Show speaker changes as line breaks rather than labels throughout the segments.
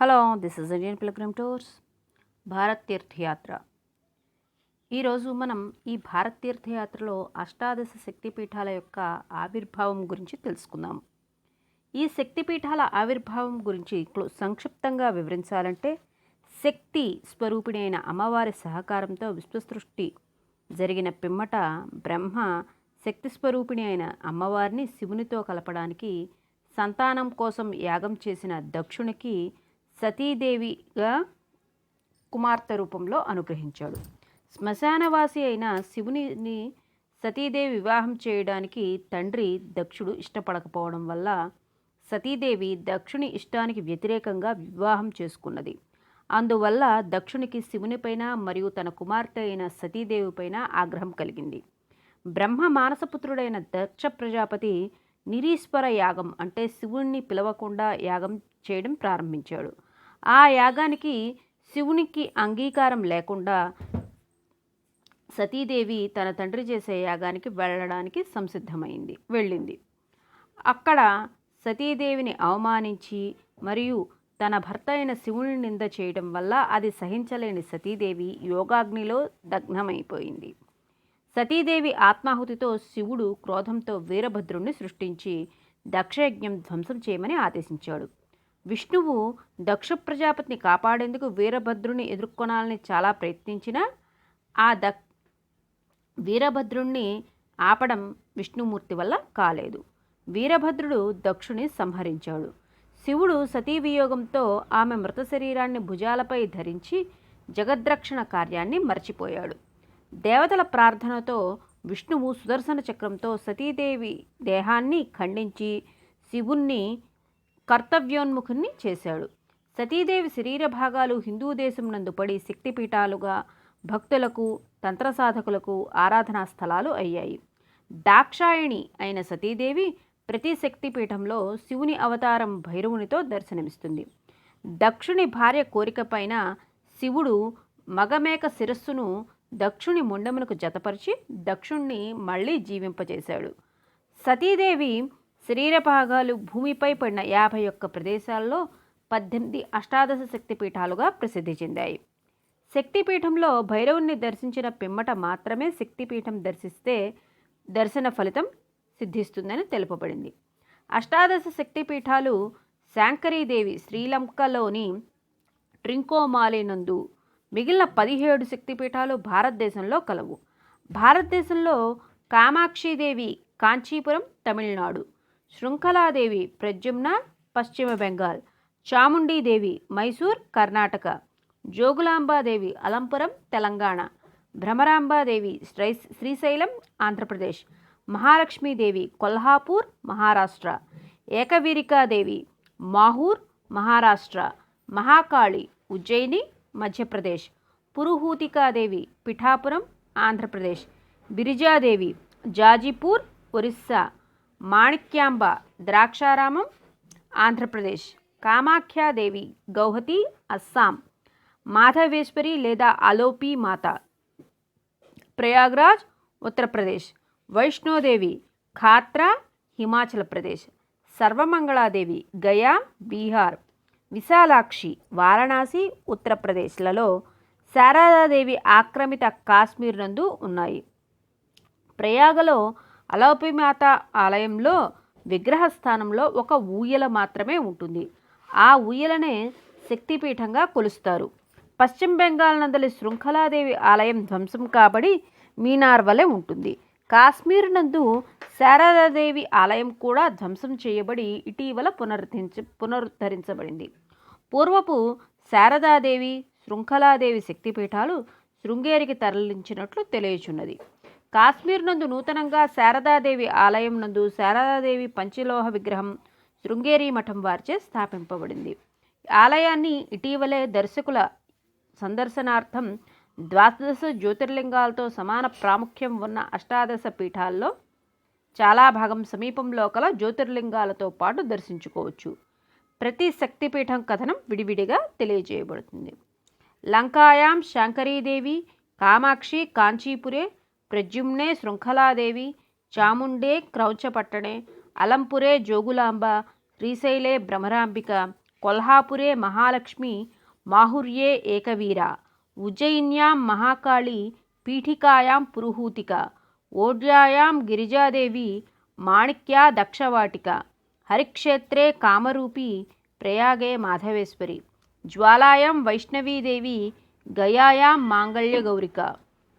Hello this is Indian pilgrim tours Bharat Tirthayatra. ఈరోజు మనం ఈ భారత్ తీర్థయాత్రలో అష్టాదశ శక్తిపీఠాల యొక్క ఆవిర్భావం గురించి తెలుసుకుందాం. ఈ శక్తిపీఠాల ఆవిర్భావం గురించి సంక్షిప్తంగా వివరించాలంటే శక్తి స్వరూపిణి అయిన అమ్మవారి సహకారంతో విశ్వసృష్టి జరిగిన పిమ్మట బ్రహ్మ శక్తి స్వరూపిణి అయిన అమ్మవారిని శివునితో కలపడానికి సంతానం కోసం యాగం చేసిన దక్షునికి సతీదేవిగా కుమార్తె రూపంలో అనుగ్రహించాడు. శ్మశానవాసి అయిన శివునిని సతీదేవి వివాహం చేయడానికి తండ్రి దక్షుడు ఇష్టపడకపోవడం వల్ల సతీదేవి దక్షుని ఇష్టానికి వ్యతిరేకంగా వివాహం చేసుకున్నది. అందువల్ల దక్షునికి శివునిపైన మరియు తన కుమార్తె అయిన సతీదేవిపైన ఆగ్రహం కలిగింది. బ్రహ్మ మానసపుత్రుడైన దక్ష ప్రజాపతి నిరీశ్వర యాగం అంటే శివుణ్ణి పిలవకుండా యాగం చేయడం ప్రారంభించాడు. ఆ యాగానికి శివునికి అంగీకారం లేకుండా సతీదేవి తన తండ్రి చేసే యాగానికి వెళ్ళడానికి సంసిద్ధమైంది వెళ్ళింది. అక్కడ సతీదేవిని అవమానించి మరియు తన భర్త అయిన శివుని నింద చేయడం వల్ల అది సహించలేని సతీదేవి యోగాగ్నిలో దగ్నమైపోయింది సతీదేవి ఆత్మాహుతితో శివుడు క్రోధంతో వీరభద్రుణ్ణి సృష్టించి దక్షయజ్ఞం ధ్వంసం చేయమని ఆదేశించాడు. విష్ణువు దక్ష ప్రజాపతిని కాపాడేందుకు వీరభద్రుని ఎదుర్కొనాలని చాలా ప్రయత్నించినా ఆ ద వీరభద్రుణ్ణి ఆపడం విష్ణుమూర్తి వల్ల కాలేదు. వీరభద్రుడు దక్షుని సంహరించాడు. శివుడు సతీ వియోగంతో ఆమె మృత శరీరాన్ని భుజాలపై ధరించి జగద్రక్షణ కార్యాన్ని మర్చిపోయాడు. దేవతల ప్రార్థనతో విష్ణువు సుదర్శన చక్రంతో సతీదేవి దేహాన్ని ఖండించి శివుణ్ణి కర్తవ్యోన్ముఖుణ్ణి చేశాడు. సతీదేవి శరీర భాగాలు హిందూ దేశం నందు పడి శక్తిపీఠాలుగా భక్తులకు తంత్ర సాధకులకు ఆరాధనా స్థలాలు అయ్యాయి. దాక్షాయణి అయిన సతీదేవి ప్రతి శక్తిపీఠంలో శివుని అవతారం భైరవునితో దర్శనమిస్తుంది. దక్షుని భార్య కోరికపైన శివుడు మగమేక శిరస్సును దక్షుని ముండమునకు జతపరిచి దక్షుణ్ణి మళ్ళీ జీవింపజేశాడు. సతీదేవి శరీర భాగాలు భూమిపై పడిన యాభై ఒక్క ప్రదేశాల్లో పద్దెనిమిది అష్టాదశ శక్తిపీఠాలుగా ప్రసిద్ధి చెందాయి. శక్తిపీఠంలో భైరవుణ్ణి దర్శించిన పిమ్మట మాత్రమే శక్తిపీఠం దర్శిస్తే దర్శన ఫలితం సిద్ధిస్తుందని తెలుపబడింది. అష్టాదశ శక్తిపీఠాలు శాంకరీదేవి శ్రీలంకలోని ట్రింకోమాలినందు మిగిలిన పదిహేడు శక్తిపీఠాలు భారతదేశంలో కలవు. భారతదేశంలో కామాక్షిదేవి కాంచీపురం తమిళనాడు. శృంఖలాదేవి ప్రద్యుమ్న పశ్చిమ బెంగాల్. చాముండీదేవి మైసూర్ కర్ణాటక. జోగులాంబాదేవి అలంపురం తెలంగాణ. భ్రమరాంబాదేవి శ్రై శ్రీశైలం ఆంధ్రప్రదేశ్. మహాలక్ష్మీదేవి కొల్హాపూర్ మహారాష్ట్ర. ఏకవీరికాదేవి మాహూర్ మహారాష్ట్ర. మహాకాళి ఉజ్జయిని మధ్యప్రదేశ్. పురుహూతికాదేవి పిఠాపురం ఆంధ్రప్రదేశ్. బిరిజాదేవి జాజీపూర్ ఒరిస్సా. మాణిక్యాంబ ద్రాక్షారామం ఆంధ్రప్రదేశ్. కామాఖ్యాదేవి గౌహతి అస్సాం. మాధవేశ్వరి లేదా అలోపి మాత. ప్రయాగ్రాజ్ ఉత్తరప్రదేశ్. వైష్ణోదేవి ఖాత్రా హిమాచల్ ప్రదేశ్. సర్వమంగళాదేవి గయా బీహార్. విశాలాక్షి వారణాసి ఉత్తరప్రదేశ్లలో శారదాదేవి ఆక్రమిత కాశ్మీర్ నందు ఉన్నాయి. ప్రయాగలో అలౌపిమాత ఆలయంలో విగ్రహ స్థానంలో ఒక ఊయల మాత్రమే ఉంటుంది. ఆ ఊయలనే శక్తిపీఠంగా కొలుస్తారు. పశ్చిమ బెంగాల్ నందలి శృంఖలాదేవి ఆలయం ధ్వంసం కాబడి మీనార్ వలె ఉంటుంది. కాశ్మీర్ నందు శారదాదేవి ఆలయం కూడా ధ్వంసం చేయబడి ఇటీవల పునరుద్ధరించ పునరుద్ధరించబడింది. పూర్వపు శారదాదేవి శృంఖలాదేవి శక్తిపీఠాలు శృంగేరికి తరలించినట్లు తెలియచున్నది. కాశ్మీర్ నందు నూతనంగా శారదాదేవి ఆలయం నందు శారదాదేవి పంచలోహ విగ్రహం శృంగేరి మఠం వారిచే స్థాపింపబడింది. ఆలయాన్ని ఇటీవలే దర్శకుల సందర్శనార్థం ద్వాదశ జ్యోతిర్లింగాలతో సమాన ప్రాముఖ్యం ఉన్న అష్టాదశ పీఠాల్లో చాలా భాగం సమీపంలో కల జ్యోతిర్లింగాలతో పాటు దర్శించుకోవచ్చు. ప్రతి శక్తిపీఠం కథనం విడివిడిగా తెలియజేయబడుతుంది. లంకాయాం శాంకరీదేవి కామాక్షి కాంచీపురే ప్రజుమ్నే శృంఖలాదేవి చాముండే క్రౌచపట్టణే అలంపురే జోగులాంబ శ్రీశైలే భ్రమరాంబిక కొల్హాపురే మహాలక్ష్మి మాహుర్యే ఏకవీర ఉజ్జయిన్యాం మహాకాళి పీఠికాయాం పురుహూతిక ఓడ్యాయాం గిరిజాదేవి మాణిక్యా దక్షవాటిక హరిక్షేత్రే కామరూపి ప్రయాగే మాధవేశ్వరి జ్వాలాయాం వైష్ణవీదేవి గయాయాం మాంగళ్యగౌరిక.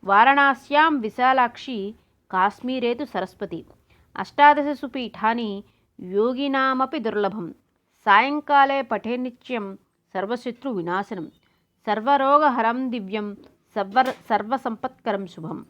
వారణాస్యాం విశాలాక్షి కాశ్మీరేతు సరస్వతి. అష్టాదశసు పీఠాని యోగినామపి దుర్లభం. సాయంకాలే పఠే నిత్యం సర్వశత్రు వినాశనం. సర్వరోగహరం దివ్యం సర్వ సర్వసంపత్కరం శుభం.